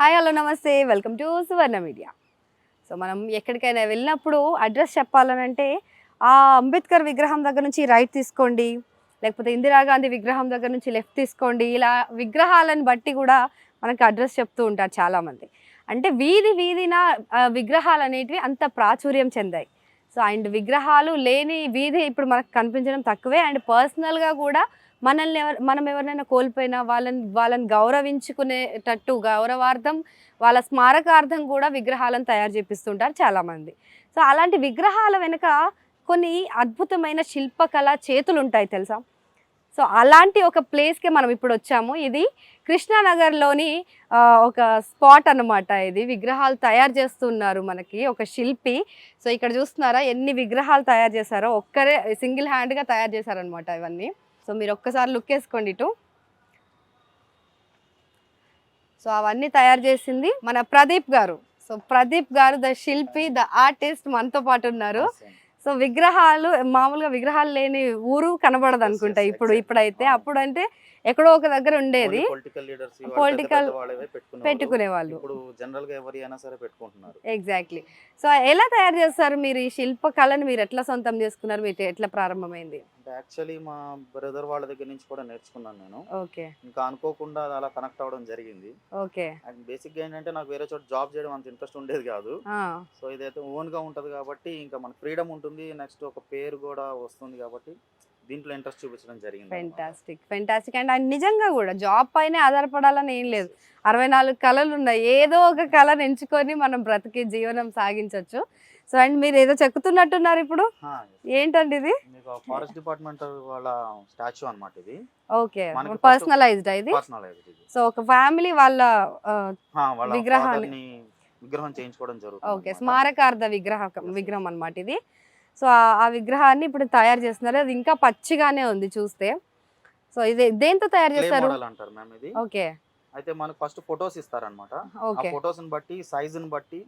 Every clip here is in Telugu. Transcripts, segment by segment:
హాయ్ హలో నమస్తే. Welcome to Suvarna media. So మనం ఎక్కడికైనా వెళ్ళినప్పుడు అడ్రస్ చెప్పాలనంటే ఆ అంబేద్కర్ విగ్రహం దగ్గర నుంచి రైట్ తీసుకోండి. లేకపోతే ఇందిరాగాంధీ విగ్రహం దగ్గర నుంచి లెఫ్ట్ తీసుకోండి. ఇలా విగ్రహాలను బట్టి కూడా మనకి అడ్రస్ చెప్తూ ఉంటారు చాలామంది. అంటే వీధి వీధిన విగ్రహాలు అనేటివి అంత ప్రాచుర్యం చెందాయి. సో అండ్ విగ్రహాలు లేని వీధి ఇప్పుడు మనకు కనిపించడం తక్కువే. అండ్ పర్సనల్గా కూడా మనల్ని ఎవరు మనం ఎవరినైనా కోల్పోయినా వాళ్ళని వాళ్ళని గౌరవించుకునేటట్టు గౌరవార్థం వాళ్ళ స్మారకార్థం కూడా విగ్రహాలను తయారు చేపిస్తుంటారు చాలామంది. సో అలాంటి విగ్రహాల వెనుక కొన్ని అద్భుతమైన శిల్పకళ చేతులు ఉంటాయి తెలుసా? సో అలాంటి ఒక ప్లేస్కి మనం ఇప్పుడు వచ్చాము. ఇది కృష్ణానగర్లోని ఒక స్పాట్ అన్నమాట ఇది. విగ్రహాలు తయారు చేస్తున్నారు మనకి ఒక శిల్పి. సో ఇక్కడ చూస్తున్నారా ఎన్ని విగ్రహాలు తయారు చేశారో. ఒక్కరే సింగిల్ హ్యాండ్గా తయారు చేశారనమాట ఇవన్నీ. సో మీరు ఒక్కసారి లుక్ వేసుకోండి ఇటు. సో అవన్నీ తయారు చేసింది మన ప్రదీప్ గారు. సో ప్రదీప్ గారు ద శిల్పి ద ఆర్టిస్ట్ మనతో పాటు ఉన్నారు. సో విగ్రహాలు మామూలుగా విగ్రహాలు లేని ఊరు కనబడదు అనుకుంటా ఇప్పుడు. ఇప్పుడైతే. అప్పుడు అంటే ఎక్కడో ఒక దగ్గర ఉండేది. పొలిటికల్ పెట్టుకునే వాళ్ళు ఇప్పుడు జనరల్గా ఎవరి అయినా సరే పెట్టుకుంటున్నారు. ఎగ్జాక్ట్లీ సో ఎలా తయారు చేస్తారు మీరు ఈ శిల్ప కళను మీరు ఎట్లా సొంతం చేసుకున్నారు? మీరు ఎట్లా ప్రారంభమైంది? అంటే యాక్చువల్లీ మా బ్రదర్ వాళ్ళ దగ్గర నుంచి కూడా నేర్చుకున్నాను నేను. ఓకే. ఇంకా అనుకోకుండా అలా కనెక్ట్ అవ్వడం జరిగింది. ఓకే. అండ్ బేసిక్గా ఏంటంటే నాకు వేరే చోట జాబ్ చేయడం అంత ఇంట్రెస్ట్ ఉండేది కాదు. సో ఇదైతే ఓన్గా ఉంటది కాబట్టి ఇంకా మన ఫ్రీడమ్ ఉంటుంది నెక్స్ట్ ఒక పేరు కూడా వస్తుంది కాబట్టి దీంట్లో ఇంట్రెస్ట్ చూపించడం జరిగింది. ఫెంటాస్టిక్ ఫెంటాస్టిక్ అండ్ ఆయన నిజంగా కూడా జాబ్ పైనే ఆధారపడాలని ఏం లేదు. అరవై నాలుగు కళలు ఉన్నాయి. ఏదో ఒక కళను ఎంచుకొని మనం బ్రతికి జీవనం సాగించవచ్చు సో అండ్ మీరు ఏదో చెక్కుతున్నట్టున్నారు ఇప్పుడు? ఏంటండి ఇది? ఫారెస్ట్ డిపార్ట్మెంట్ వాళ్ళ స్టాచ్యూ అన్నమాట ఇది. ఓకే. పర్సనలైజ్డ్ ఇది? సో ఒక ఫ్యామిలీ వాళ్ళ విగ్రహాన్ని- విగ్రహం చేయించుకోవడం జరుగుతుంది ఓకే. స్మారకార్థ విగ్రహ విగ్రహం అన్నమాట ఇది. సో ఆ- విగ్రహాన్ని ఇప్పుడు తయారు చేస్తున్నారు. అది ఇంకా పచ్చిగానే ఉంది చూస్తే. సో ఇది దేంతో తయారు చేస్తారు? ఓకే. అయితే మనకు ఫస్ట్ ఫొటోస్ ఇస్తారనమాట ఆ ఫొటోస్ని బట్టి సైజ్ని బట్టి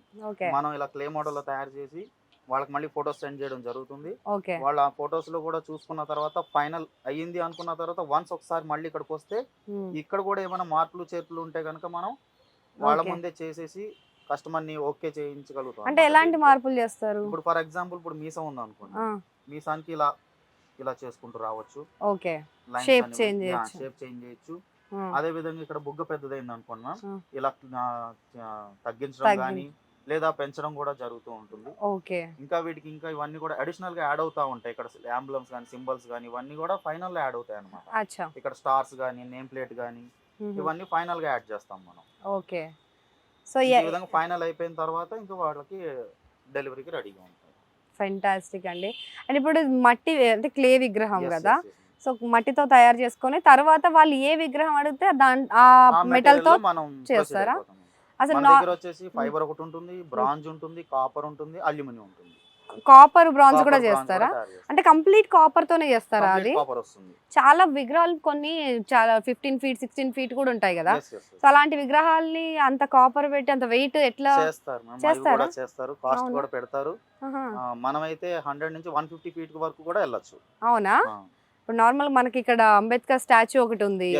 మనం ఇలా క్లే మోడల్లో తయారు చేసి వాళ్ళకి మళ్ళీ ఫొటోస్ సెండ్ చేయడం జరుగుతుంది. వాళ్ళు ఆ ఫొటోస్లో కూడా చూసుకున్న తర్వాత ఫైనల్ అయ్యింది అనుకున్న తర్వాత వన్స్ ఒకసారి మళ్ళీ ఇక్కడికి వస్తే ఇక్కడ కూడా ఏమైనా మార్పులు చేర్పులు ఉంటే కనుక మనం వాళ్ళ. ముందే చేసేసి కస్టమర్ని ఓకే చేయించగలుగుతాం అంటే ఎలాంటి. మార్పులు చేస్తారు? ఇప్పుడు ఫర్ ఎగ్జాంపుల్ ఇప్పుడు మీసం ఉంది అనుకోండి మీసానికి ఇలా ఇలా చేసుకుంటూ రావచ్చు. ఓకే. చేయొచ్చు. షేప్ చేంజ్ చేయొచ్చు. అదే విధంగా ఇక్కడ బుగ్గ పెద్దదైంది ఆ. ఇలా తగ్గించడం తగ్గి- కానీ లేదా పెంచడం కూడా జరుగుతూ ఉంటుంది. ఓకే. ఇంకా వీటికి ఇంకా ఇవన్నీ కూడా అడిషనల్గా యాడ్ అవుతా ఉంటాయి. ఇక్కడ అంబులెన్స్ కానీ సింబల్స్ కానీ ఇవన్నీ కూడా ఫైనల్లో యాడ్ అవుతాయి అనమాట ఇక్కడ స్టార్స్ కానీ నేమ్ ప్లేట్ కానీ. ఇవన్నీ ఫైనల్గా యాడ్ చేస్తాం మనం. ఓకే. సో ఈ విధంగా ఫైనల్ అయిపోయిన తర్వాత ఇంకా వాళ్ళకి డెలివరీకి రెడీగా ఉంటాయి ఫెంటాస్టిక్ అండి. అండ్ ఇప్పుడు మట్టి అంటే క్లే విగ్రహం కదా. సో మట్టితో తయారు చేసుకొని తర్వాత వాళ్ళు ఏ విగ్రహం అడిగితే దాని ఆ మెటల్తో చేస్తారా? అసలు వచ్చేసి ఫైబర్ ఒకటి ఉంటుంది బ్రాంజ్ ఉంటుంది కాపర్ ఉంటుంది అల్యూమినియం ఉంటుంది. కాపర్ బ్రాంజ్ కూడా చేస్తారా. అంటే కంప్లీట్ కాపర్ తోనే చేస్తారా అది? చాలా విగ్రహాలు కొన్ని చాలా ఫిఫ్టీన్ ఫీట్ సిక్స్టీన్ ఫీట్ కూడా ఉంటాయి కదా. సో అలాంటి విగ్రహాల్ని అంత కాపర్ పెట్టి అంత వెయిట్ ఎట్లా చేస్తారు చేస్తారా? కాస్ట్? కూడా పెడతారు. మనమైతే హండ్రెడ్ నుంచి వన్ ఫిఫ్టీ ఫీట్ వరకు కూడా వెళ్ళొచ్చు. అవునా? ఇప్పుడు నార్మల్ మనకి ఇక్కడ అంబేద్కర్ స్టాచ్యూ ఒకటి ఉంది.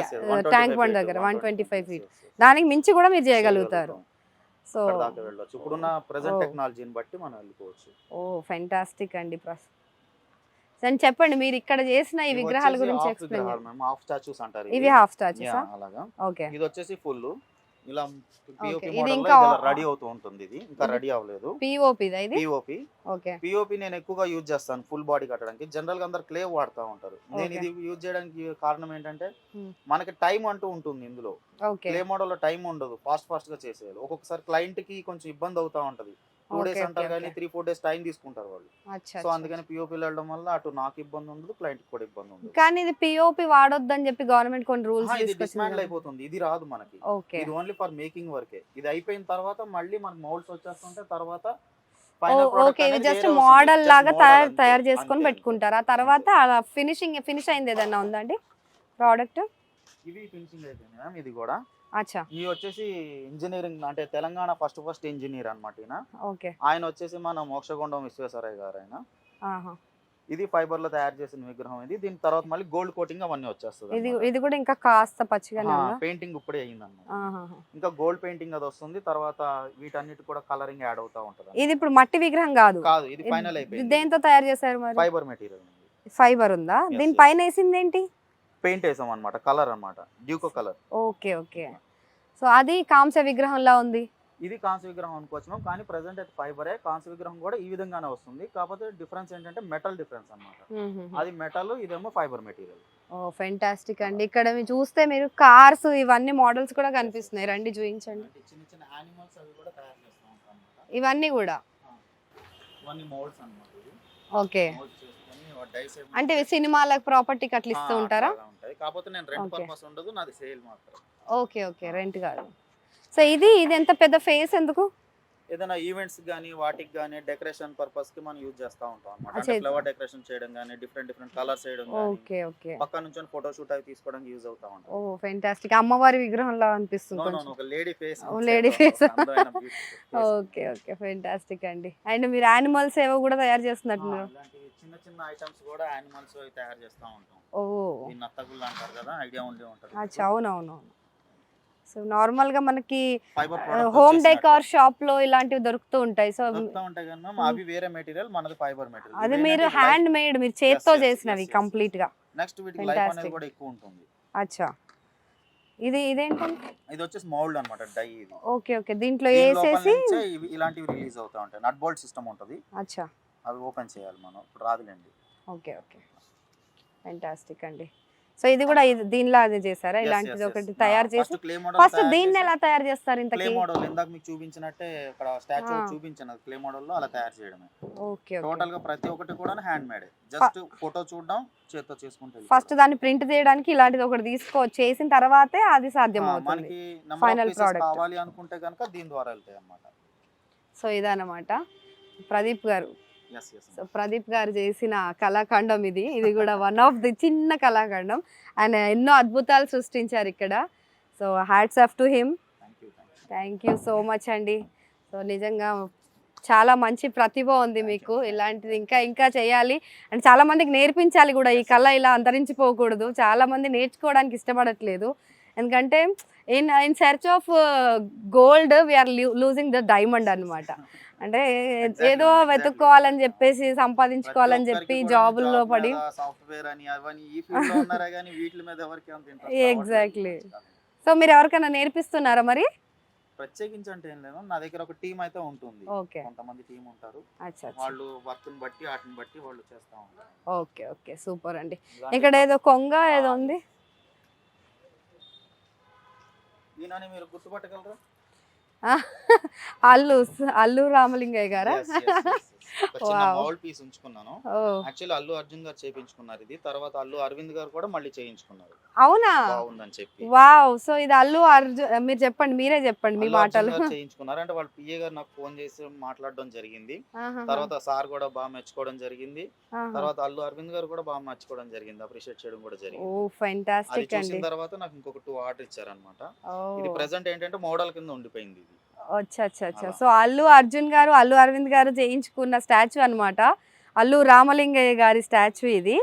ట్యాంక్ బండ్ దగ్గర వన్ ట్వంటీ ఫైవ్ ఫీట్ దానికి మించి కూడా మీరు చేయగలుగుతారు. సో ఇప్పుడున్న ప్రెసెంట్. టెక్నాలజీని బట్టి మనం వెళ్ళిపోవచ్చు. ఓ ఫెంటాస్టిక్ అండి అని చెప్పండి మీరు ఇక్కడ చేసిన ఈ విగ్రహాల గురించి ఎక్స్ప్లెయిన్ half statues అంటారు ఇవి హాఫ్ స్టాచ్యూస్ అలాగా. ఓకే. ఇది వచ్చేసి ఫుల్ ఇలా పిఓపి మోడల్ రెడీ అవుతూ ఉంటుంది ఇది. ఇంకా రెడీ అవ్వలేదు. పిఓపి ఇది? POP okay. పిఓపి నేను ఎక్కువగా యూజ్ చేస్తాను ఫుల్ బాడీ కట్టడానికి. జనరల్గా అందరు క్లే వాడుతూ ఉంటారు. నేను. ఇది యూజ్ చేయడానికి కారణం ఏంటంటే. మనకి టైం అంటూ ఉంటుంది ఇందులో. క్లే మోడల్లో టైం ఉండదు. ఫాస్ట్ ఫాస్ట్గా చేసేయాలి. ఒక్కొక్కసారి క్లయింట్కి కొంచెం ఇబ్బంది అవుతా ఉంటది. టూ డేస్ అంటారు కానీ. త్రీ ఫోర్ డేస్ టైం తీసుకుంటారు వాళ్ళు. సో అందుకని పిఓపి వెళ్ళడం వల్ల అటు నాకు ఇబ్బంది ఉండదు క్లయింట్ కూడా ఇబ్బంది ఉండదు. కానీ ఇది పిఓపి వాడొద్దని చెప్పి గవర్నమెంట్ కొన్ని రూల్స్ ఇది డిస్మాండిల్ తీసుకొచ్చింది అయిపోతుంది ఇది రాదు మనకి. ఓకే. ఇది ఓన్లీ ఫర్ మేకింగ్ వర్కే ఇది అయిపోయిన తర్వాత మళ్ళీ మనకి మౌల్డ్స్ వచ్చేస్తుంటే తర్వాత ఓకే ఇది జస్ట్. మోడల్ లాగా తయారు. తయారు చేసుకొని పెట్టుకుంటారు? ఆ తర్వాత ఫినిషింగ్ ఫినిష్ అయింది ఏదన్నా ఉందండి ప్రోడక్ట్ ఇవి ఫినిషింగ్ అయిపోయింది మ్యామ్ ఇది కూడా? అచ్చా. ఇవి వచ్చేసి ఇంజనీరింగ్ అంటే తెలంగాణ ఫస్ట్ ఫస్ట్ ఇంజనీర్ అనమాట ఈయన. ఆయన వచ్చేసి మన మోక్షగుండం విశ్వేశ్వరయ్య గారు ఆయన. ఇది ఫైబర్లో తయారు చేసిన విగ్రహం ఇది. దీని తర్వాత మళ్ళీ గోల్డ్ కోటింగ్ అవన్నీ ఇది వచ్చేస్తుంది ఇది కూడా ఇంకా కాస్త పచ్చిగానే ఉందా? పెయింటింగ్ ఇప్పుడే అయింది అన్నమాట. ఇంకా గోల్డ్ పెయింటింగ్ అది వస్తుంది. తర్వాత వీటన్నిటి కూడా కలరింగ్ యాడ్ అవుతా ఉంటది ఇది ఇప్పుడు మట్టి విగ్రహం కాదు. కాదు ఇది ఇది- ఫైనల్ ఇది అయిపోయింది. దేంతో తయారు చేశారు మరి? ఫైబర్ మెటీరియల్ ఫైబర్ ఉందా? దీని. పైన వేసింది ఏంటి? పెయింట్ వేసాం అనమాట కలర్ అన్నమాట duco colour. Okay okay. So అది కాంస్య విగ్రహంలా ఉంది? ఇది కాంస్య విగ్రహం అనుకోవచ్చు కానీ ప్రెసెంట్ అయితే ఫైబరే కాంస్య విగ్రహం కూడా ఈ విధంగానే వస్తుంది. కాకపోతే డిఫరెన్స్ ఏంటంటే మెటల్ డిఫరెన్స్ అన్నమాట. అది మెటల్ ఇదేమో ఫైబర్ మెటీరియల్ ఓ ఫెంటాస్టిక్ అండి. ఇక్కడ మీరు చూస్తే మీరు కార్స్ ఇవన్నీ మోడల్స్ కూడా కనిపిస్తున్నాయి. రండి చూపించండి చిన్న చిన్న యానిమల్స్ అవి కూడా తయారు చేస్తూ ఇవన్నీ కూడా? ఇవన్నీ మోల్డ్స్ అన్నమాట ఓకే. అంటే సినిమాలకు ప్రాపర్టీకి అట్లా ఇస్తూ ఉంటారా? కాకపోతే నేను రెంట్. పర్పస్ ఉండదు నాది సేల్ మాత్రం. ఓకే ఓకే రెంట్ కాదు. సో ఇది ఇది ఎంత పెద్ద ఫేస్ ఎందుకు? ఏదైనా ఈవెంట్స్ కానీ వాటికి కానీ డెకరేషన్ పర్పస్కి మనం యూజ్ చేస్తూ ఉంటాం ఇది- ఫ్లవర్ డెకరేషన్ చేయడం కానీ డిఫరెంట్ డిఫరెంట్ కలర్స్ చేయడం ఓకే ఓకే. పక్క నుంచి ఫోటో షూట్ అవి తీసుకోవడానికి యూజ్ అవుతా ఉంటాం. ఓ ఫెంటాస్టిక్ అమ్మవారి విగ్రహంలా అనిపిస్తుంది ఒక lady face lady face. Okay okay. Fantastic అండి. అండ్ మీరు యానిమల్స్ ఏవో కూడా తయారు చేస్తున్నట్టున్నారు ఇలాంటి చిన్న చిన్న ఐటమ్స్ కూడా యానిమల్స్ తయారు చేస్తూ ఉంటాం. ఓ. నత్తగుళ్ళు అంటారు కదా ఐడియా ఉండే ఉంటుంది. అచ్చా అవునవునవును. సో నార్మల్గా మనకి హోమ్ డెకార్ షాప్లో ఇలాంటివి దొరుకుతూ ఉంటాయి. సో అవి వేరే మెటీరియల్ మనది ఫైబర్ మెటీరియల్. అది మీరు హ్యాండ్ మేడ్ మీరు చేత్తో చేసినవి. కంప్లీట్గా నెక్స్ట్ వీటికి లైఫ్ అనేది. కూడా ఎక్కువ ఉంటుంది. అచ్చా. ఇది ఇదేంటండి ఇది వచ్చేసి మౌల్డ్ అన్నమాట డై ఇది. Okay okay. దీంట్లో వేసేసి ఇలాంటివి రిలీజ్ అవుతా ఉంటాయి. నట్ బోల్ట్ సిస్టమ్ ఉంటుంది. అచ్చా. అవి ఓపెన్ చేయాలి మనం. ఇప్పుడు రాదులేండి. Okay okay. ఫెంటాస్టిక్ అండి. సో ఇది కూడా దీనిలో అదే చేశారా? ఇలాంటిది ఒకటి తయారు చేసి ఫస్ట్ దీన్ని ఎలా తయారు చేస్తారు క్లే ఇంతకి మోడల్ ఇందాక మీకు చూపించినట్టే ఇక్కడ స్టాచ్యూ. చూపించిన క్లే మోడల్లో అలా తయారు చేయడమే. ఓకే టోటల్గా ప్రతి ఒక్కటి కూడా హ్యాండ్ మేడ్ జస్ట్ ఫోటో చూడడం చేత్తో చేసుకుంటే ఫస్ట్ దాన్ని ప్రింట్ చేయడానికి ఇలాంటిది ఒకటి తీసుకో చేసిన తర్వాతే అది సాధ్యం అవుతుంది. Number product. కావాలి అనుకుంటే కనుక దీని ద్వారా వెళ్తాయి అన్నమాట సో ఇదన్నమాట. ప్రదీప్ గారు సో ప్రదీప్ గారు చేసిన కళాఖండం ఇది. ఇది కూడా వన్ ఆఫ్ ది చిన్న కళాఖండం. ఆయన ఎన్నో అద్భుతాలు సృష్టించారు ఇక్కడ. So hats off to him thank you so much అండి. సో నిజంగా చాలా మంచి ప్రతిభ ఉంది మీకు. ఇలాంటిది ఇంకా ఇంకా చేయాలి. అండ్ చాలా మందికి నేర్పించాలి కూడా. ఈ కళ ఇలా అంతరించిపోకూడదు. చాలా మంది నేర్చుకోవడానికి ఇష్టపడట్లేదు. ఎందుకంటే in in search of gold we are losing the diamond అన్నమాట. అంటే ఏదో వెతుక్కోవాలని చెప్పేసి సంపాదించుకోవాలని చెప్పి జాబుల్లో పడి సాఫ్ట్వేర్ అని అవన్నీ ఈ ఫీల్డ్లో ఉన్నారా కానీ వీటి మీద ఎవరికి అంత interest? Exactly. రావట్లేదు. సో మీరు ఎవరికైనా నేర్పిస్తున్నారా మరి? ప్రత్యేకించి అంటే ఏం లేదు. నా దగ్గర ఒక టీం అయితే ఉంటుంది. ఓకే. కొంతమంది టీం ఉంటారు. వాళ్ళు వర్క్ బట్టి వాటిని బట్టి వాళ్ళు చేస్తా ఉంటారు. Okay okay. సూపర్ అండి. ఇక్కడ ఏదో కొంగ ఏదో ఉంది. ఈయనని మీరు గుర్తుపట్టగలరా? అల్లు అల్లు రామలింగయ్య గారా? చిన్న. మౌల్ పీస్ ఉంచుకున్నాను. ఓ. యాక్చువల్లీ అల్లు అర్జున్ గారు చేయించుకున్నారు ఇది. తర్వాత అల్లు అరవింద్ గారు కూడా మళ్ళీ చేయించుకున్నారు. అవునా? బాగుందని చెప్పి. వావ్. సో ఇది అల్లు అర్జున్ మీరు చెప్పండి మీరే చెప్పండి మీ మాటలు. చేయించుకున్నారు. అంటే వాళ్ళ పిఏ గారు నాకు ఫోన్ చేసి మాట్లాడడం జరిగింది. తర్వాత సార్ కూడా బాగా మెచ్చుకోవడం జరిగింది. తర్వాత అల్లు అరవింద్ గారు కూడా బాగా మెచ్చుకోవడం జరిగింది. అప్రిషియేట్ చేయడం కూడా ఓ జరిగింది అది ఫెంటాస్టిక్ అండి. తర్వాత నాకు ఇంకొక టూ ఆర్డర్ ఇచ్చారనమాట ఓ. ఇది ప్రెసెంట్ ఏంటంటే మోడల్ కింద ఉండిపోయింది ఇది. అచ్చా అచ్చా అచ్చా. సో అల్లు అర్జున్ గారు అల్లు అరవింద్ గారు చేయించుకున్న స్టాచ్యూ అన్నమాట. అల్లు రామలింగయ్య గారి స్టాచ్యూ ఇది.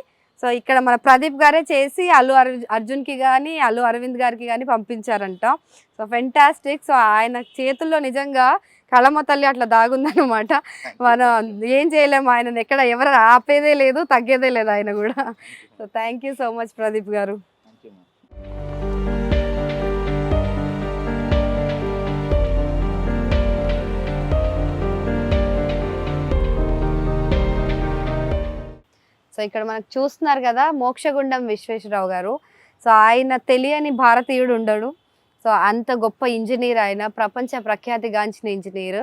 సో ఇక్కడ మన ప్రదీప్ గారే చేసి అల్లు అర్జు అర్జున్కి కానీ అల్లు అరవింద్ గారికి కానీ పంపించారంట. సో ఫెంటాస్టిక్ సో ఆయన చేతుల్లో నిజంగా కళమ తల్లి అట్లా దాగుందనమాట మనం ఏం చేయలేము ఆయన ఎక్కడ ఎవరు ఆపేదే లేదు తగ్గేదే లేదు ఆయన కూడా. So thank you so much Pradeep గారు. సో ఇక్కడ మనకు చూస్తున్నారు కదా మోక్షగుండం విశ్వేశ్వరరావు గారు. సో ఆయన తెలియని భారతీయుడు ఉండడు. సో అంత గొప్ప ఇంజనీర్ ఆయన ప్రపంచ ప్రఖ్యాతిగాంచిన ఇంజనీర్.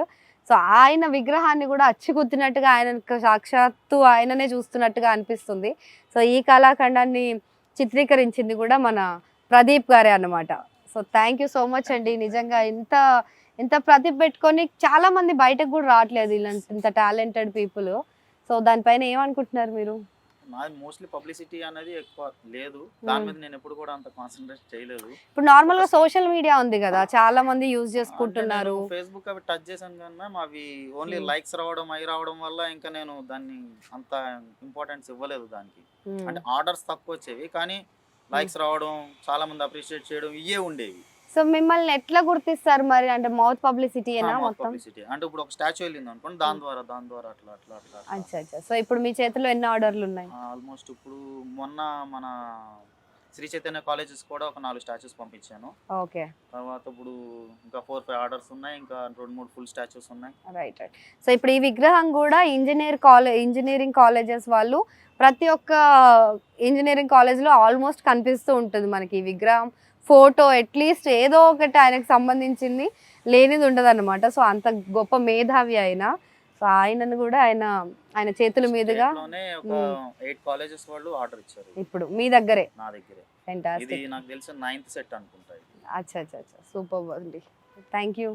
సో ఆయన విగ్రహాన్ని కూడా అచ్చుకుత్తినట్టుగా ఆయన సాక్షాత్తు ఆయననే చూస్తున్నట్టుగా అనిపిస్తుంది. సో ఈ కళాఖండాన్ని చిత్రీకరించింది కూడా మన ప్రదీప్ గారే అనమాట so thank you so much అండి. నిజంగా ఇంత ఇంత ప్రతిభ పెట్టుకొని చాలా మంది బయటకు కూడా రావట్లేదు ఇలాంటి ఇంత టాలెంటెడ్ పీపుల్. సో దానిపైన ఏమనుకుంటున్నారు మీరు? నాది మోస్ట్లీ పబ్లిసిటీ అనేది ఎక్కువ. లేదు. దాని మీద నేను ఎప్పుడు కూడా అంత కాన్సన్ట్రేట్ చేయలేదు. ఇప్పుడు నార్మల్గా సోషల్ మీడియా ఉంది కదా చాలా మంది యూజ్ చేసుకుంటున్నారు. ఫేస్బుక్ అవి టచ్ చేశాను కానీ మ్యామ్ అవి ఓన్లీ Hmm. లైక్స్ రావడం అవి రావడం వల్ల ఇంకా నేను దాన్ని అంత ఇంపార్టెన్స్ ఇవ్వలేదు దానికి. అంటే ఆర్డర్స్ తక్కువ వచ్చేవి కానీ లైక్స్ రావడం చాలా మంది అప్రిషియేట్ చేయడం ఇవే ఉండేవి. సో మిమ్మల్ని ఎట్లా గుర్తిస్తారు మరి? అంటే మౌత్ పబ్లిసిటీ మొత్తం? పబ్లిసిటీ. అంటే ఇప్పుడు ఒక స్టాచ్యూ వెళ్ళింది అనుకోండి దాని ద్వారా దాని ద్వారా అట్లా అట్లా అట్లా అచ్చా అచ్చా. సో ఇప్పుడు మీ చేతిలో ఎన్ని ఆర్డర్లు ఉన్నాయి? ఆల్మోస్ట్ ఇప్పుడు మొన్న మన శ్రీ చైతన్య కాలేజెస్ కూడా ఒక నాలుగు స్టాచ్యూస్ పంపించాను. ఓకే. తర్వాత ఇప్పుడు ఇంకా ఫోర్ ఫైవ్ ఆర్డర్స్ ఉన్నాయి ఇంకా రెండు మూడు ఫుల్ స్టాచ్యూస్ ఉన్నాయి. Right right. సో ఇప్పుడు ఈ విగ్రహం కూడా ఇంజనీర్ కాలేజ్ ఇంజనీరింగ్ కాలేజెస్ వాళ్ళు ప్రతి ఒక్క ఇంజనీరింగ్ కాలేజ్లో ఆల్మోస్ట్ కనిపిస్తూ ఉంటుంది మనకి ఈ విగ్రహం. ఫోటో అట్లీస్ట్ ఏదో ఒకటి ఆయనకు సంబంధించింది లేనిది ఉండదు అనమాట సో అంత గొప్ప మేధావి ఆయన. సో ఆయనను కూడా ఆయన ఆయన చేతుల మీదుగా State లోనే ఒక ఎయిట్ కాలేజెస్ వాళ్ళు ఆర్డర్ ఇచ్చారు. ఇప్పుడు మీ దగ్గరే. నా దగ్గరే. ఇది ఫెంటాస్టిక్ నాకు తెలిసి నైన్త్ సెట్ అనుకుంటా ఇది. అచ్చా అచ్చా అచ్చా. సూపర్ అండి. Thank you.